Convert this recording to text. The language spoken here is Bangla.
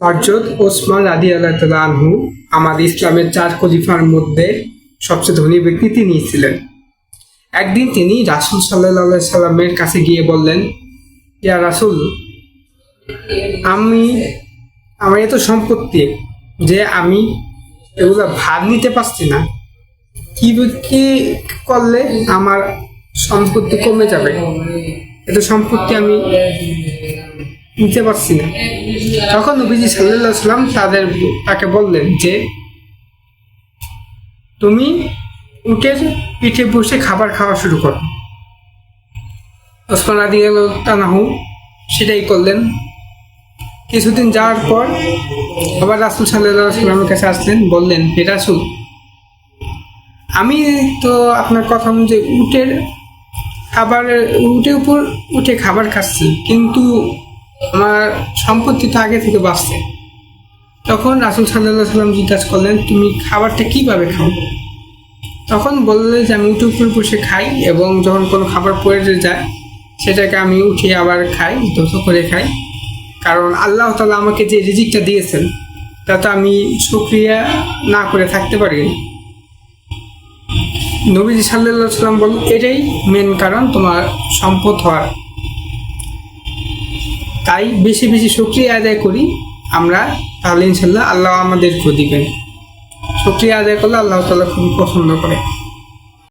হজরত ওসমান রাদি আল্লাহ আনহু আমাদের ইসলামের চার খলিফার মধ্যে সবচেয়ে ধনী ব্যক্তি তিনি ছিলেন। একদিন তিনি রাসুল সাল্লাহ সাল্লামের কাছে গিয়ে বললেন, ইয়া রাসুল, আমি, আমার এত সম্পত্তি যে আমি এগুলো ভাগ নিতে পারছি না। কি কি করলে আমার সম্পত্তি কমে যাবে? এত সম্পত্তি আমি নিতে পারছি না। তখন নবীজি সাল্লাহ সাল্লাম তাদের তাকে বললেন যে, তুমি উটের পিঠে বসে খাবার খাওয়া শুরু করো। ওসমান আদি তানাহু সেটাই করলেন। কিছুদিন যাওয়ার পর আবার রাসুল সাল্লাহ সাল্লামের কাছে আসলেন, বললেন, হে রাসুল, আমি তো আপনার কথা যে উটের খাবার, উটের উপর উঠে খাবার খাচ্ছি, কিন্তু আমার সম্পত্তি তো আগে থেকে বাঁচছে। তখন রাসুল সাল্লাহ সাল্লাম জিজ্ঞাসা করলেন, তুমি খাবারটা কীভাবে খাও? তখন বললে যে, আমি উঠে উপরে বসে খাই এবং যখন কোনো খাবার পড়ে যায়, সেটাকে আমি উঠে আবার খাই দোষ করে খাই। কারণ আল্লাহ তালা আমাকে যে রিজিকটা দিয়েছেন তা তো আমি সুক্রিয়া না করে থাকতে পারি না। নবীজি সাল্লাহ সাল্লাম বল এটাই মেন কারণ তোমার সম্পদ হওয়ার। তাই বেশি বেশি শুক্রিয়া আদায় করি আমরা, তাহলে ইনশাল্লাহ আল্লাহ আমাদের ক্ষতি দিবেন শুক্রিয়া আদায় করলে আল্লাহ তালা খুবই পছন্দ করে।